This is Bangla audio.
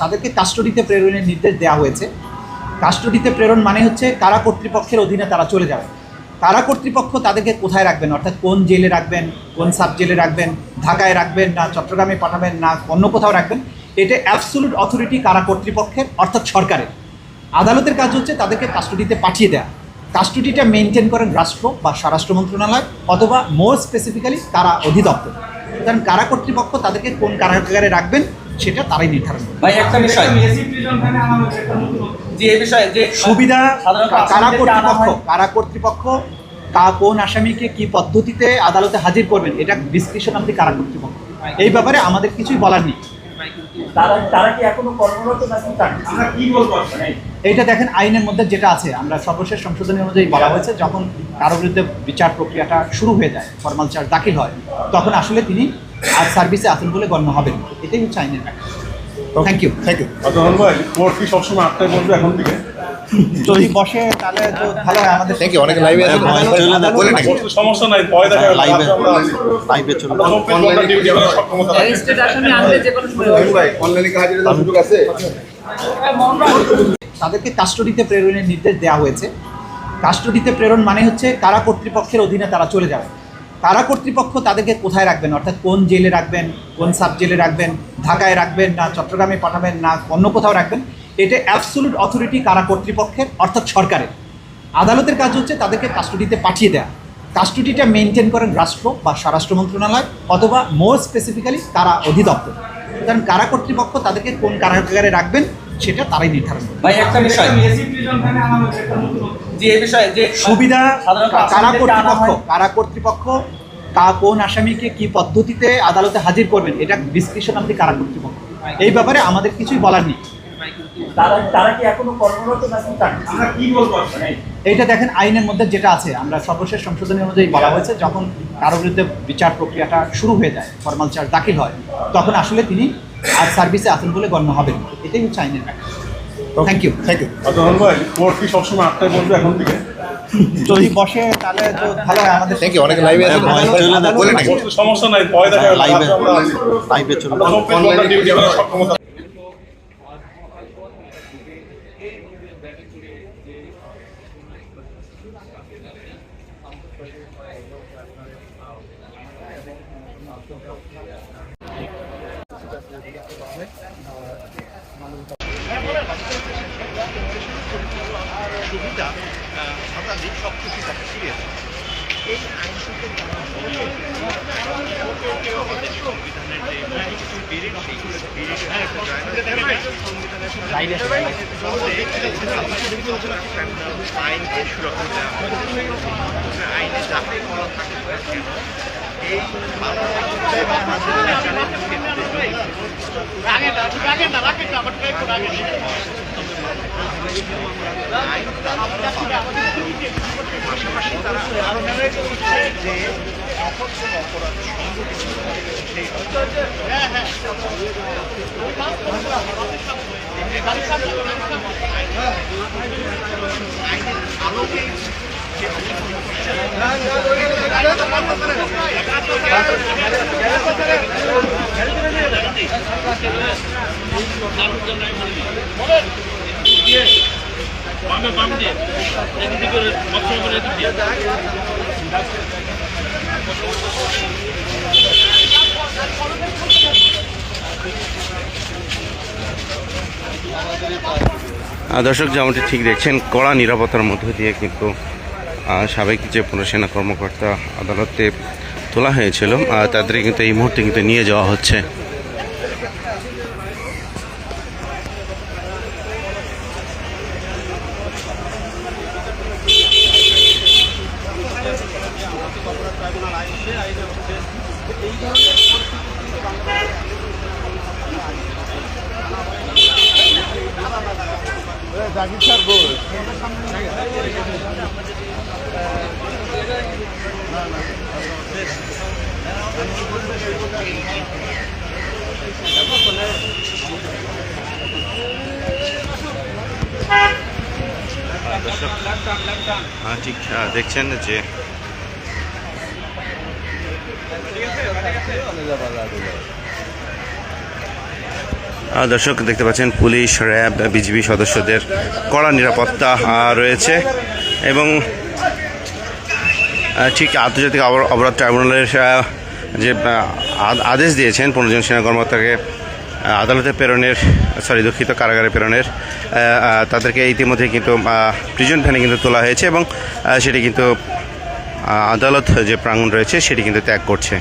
তাদেরকে কাস্টডিতে প্রেরণের নির্দেশ দেওয়া হয়েছে। কাস্টডিতে প্রেরণ মানে হচ্ছে কারা কর্তৃপক্ষের অধীনে তারা চলে যাবে। কারা কর্তৃপক্ষ তাদেরকে কোথায় রাখবেন? অর্থাৎ কোন জেলে রাখবেন, কোন সাব জেলে রাখবেন, ঢাকায় রাখবেন না, চট্টগ্রামে পাঠাবেন না, অন্য কোথাও রাখবেন? এটা অ্যাবসোলুট অথরিটি কারা কর্তৃপক্ষের, অর্থাৎ সরকারের। আদালতের কাজ হচ্ছে তাদেরকে কাস্টডিতে পাঠিয়ে দেওয়া কাস্টডিটা মেনটেন করেন রাষ্ট্র বা স্বরাষ্ট্র মন্ত্রণালয় অথবা মোর স্পেসিফিক্যালি কারা অধিদপ্তর। কারণ কারা কর্তৃপক্ষ তাদেরকে কোন কারাগারে রাখবেন সেটা তারাই নির্ধারণ করবে ভাই একটা বিষয়। যে এই বিষয়ে যে সুবিধা কারা কর্তৃপক্ষ? কারা কর্তৃপক্ষ? কা কোন আসামিকে কি পদ্ধতিতে আদালতে হাজির করবেন? এটা ডিসক্রিপশন অফ দি কারা কর্তৃপক্ষ? এই ব্যাপারে আমাদের কিছুই বলার নেই। তারা তারা কি এখনও কর্মরত আমরা কি বলব এইটা দেখেন আইনের মধ্যে যেটা আছে আমরা সর্বশেষ সংশোধনী অনুযায়ী বলা হয়েছে যখন কারও বিরুদ্ধে বিচার প্রক্রিয়াটা শুরু হয়ে যায় ফর্মাল চার্জ দাখিল হয় তখন আসলে তিনি আর সার্ভিসে আছেন বলে গণ্য হবেন এটাই হচ্ছে আইনের ব্যাখ্যা থ্যাংক ইউ থ্যাংক ইউ ভাই কোর্ট কি সবসময় আটটায় বলবে এখন থেকে? যদি বসে তাহলে তো ভালো হয় আমাদের। Thank you, অনেকে আছে। বলে নাকি? সমস্যা নাই ভয় দেখা লাইভে লাইভে চলুন। আমরা ডিউটি করার সক্ষমতা রাখি। আসামি আনলে যে কোনো সময়। ভাই অনলাইনে কি হাজিরা সুযোগ আছে? তাদেরকে কাস্টডিতে প্রেরণের নির্দেশ দেওয়া হয়েছে। কাস্টডিতে প্রেরণ মানে হচ্ছে কারা কর্তৃপক্ষের অধীনে তারা চলে যাবে। কারা কর্তৃপক্ষ তাদেরকে কোথায় রাখবেন? অর্থাৎ কোন জেলে রাখবেন কোন সাব জেলে রাখবেন ঢাকায় রাখবেন না চট্টগ্রামে পাঠাবেন না অন্য কোথাও রাখবেন? এটা অ্যাবসোলুট অথরিটি কারা কর্তৃপক্ষের অর্থাৎ সরকারের। আদালতের কাজ হচ্ছে তাদেরকে কাস্টডিতে পাঠিয়ে দেওয়া কাস্টডিটা মেনটেন করেন রাষ্ট্র বা স্বরাষ্ট্র মন্ত্রণালয় অথবা মোর স্পেসিফিক্যালি কারা অধিদপ্তর। কারণ কারা কর্তৃপক্ষ তাদেরকে কোন কারাগারে রাখবেন সেটা তারাই নির্ধারণ করবে। ভাই একটা বিষয়। যে এই বিষয়ে যে সুবিধা কারা কর্তৃপক্ষ কারা কর্তৃপক্ষ কা কোন আসামিকে কি পদ্ধতিতে আদালতে হাজির করবেন এটা ডিসক্রিপশন অফ কারা কর্তৃপক্ষ? এই ব্যাপারে আমাদের কিছুই বলার নেই। তারা তারা কি এখনও কর্মরত আমরা কি বলব এইটা দেখেন আইনের মধ্যে যেটা আছে আমরা সর্বশেষ সংশোধনী অনুযায়ী বলা হয়েছে যখন কারও বিরুদ্ধে বিচার প্রক্রিয়াটা শুরু হয়ে যায় ফর্মাল চার্জ দাখিল হয় তখন আসলে তিনি আর সার্ভিসে আছেন বলে গণ্য হবেন এটাই হচ্ছে আইনের ব্যাখ্যা। থ্যাংক ইউ থ্যাংক ইউ ভাই কোর্ট কি সবসময় আটটায় বলবে এখন থেকে। যদি বসে তাহলে তো ভালো হয় আমাদের। থ্যাংক ইউ লাইভে আছে বলে নাকি? সমস্যা নাই ভয় দেখা গেল লাইভে আমরা আছি। লাইভে চলুন আমরা চব্বিশ ঘণ্টা ডিউটি করার সক্ষমতা রাখি। আইনকে সুরক্ষা দেওয়া। আইনে যাতে করা থাকে সেবা পাশাপাশি তারা আরও মনে করছে যে যখন কোনো অপরাধ সংঘটিত দর্শক যেমনটি ঠিক দেখছেন কড়া নিরাপত্তার মধ্য দিয়ে কিন্তু সাবেক যে পুরসেনা কর্মকর্তা আদালতে তোলা হয়েছিল তাদের কিন্তু এই মুহূর্তে কিন্তু নিয়ে যাওয়া হচ্ছে। আহ, ঠিক আহ, দেখছেন যে দর্শক দেখতে পাচ্ছেন পুলিশ র্যাব বিজিবি সদস্যদের কড়া নিরাপত্তা রয়েছে এবং ঠিক আন্তর্জাতিক অপরাধ ট্রাইব্যুনালের যে আদেশ দিয়েছেন পনেরো জন সেনা কর্মকর্তাকে আদালতে প্রেরণের সরি দুঃখিত, কারাগারে প্রেরণের তাদেরকে ইতিমধ্যে কিন্তু প্রিজন ভ্যানে কিন্তু তোলা হয়েছে এবং সেটি কিন্তু আদালত যে প্রাঙ্গণ রয়েছে সেটি কিন্তু ত্যাগ করছে।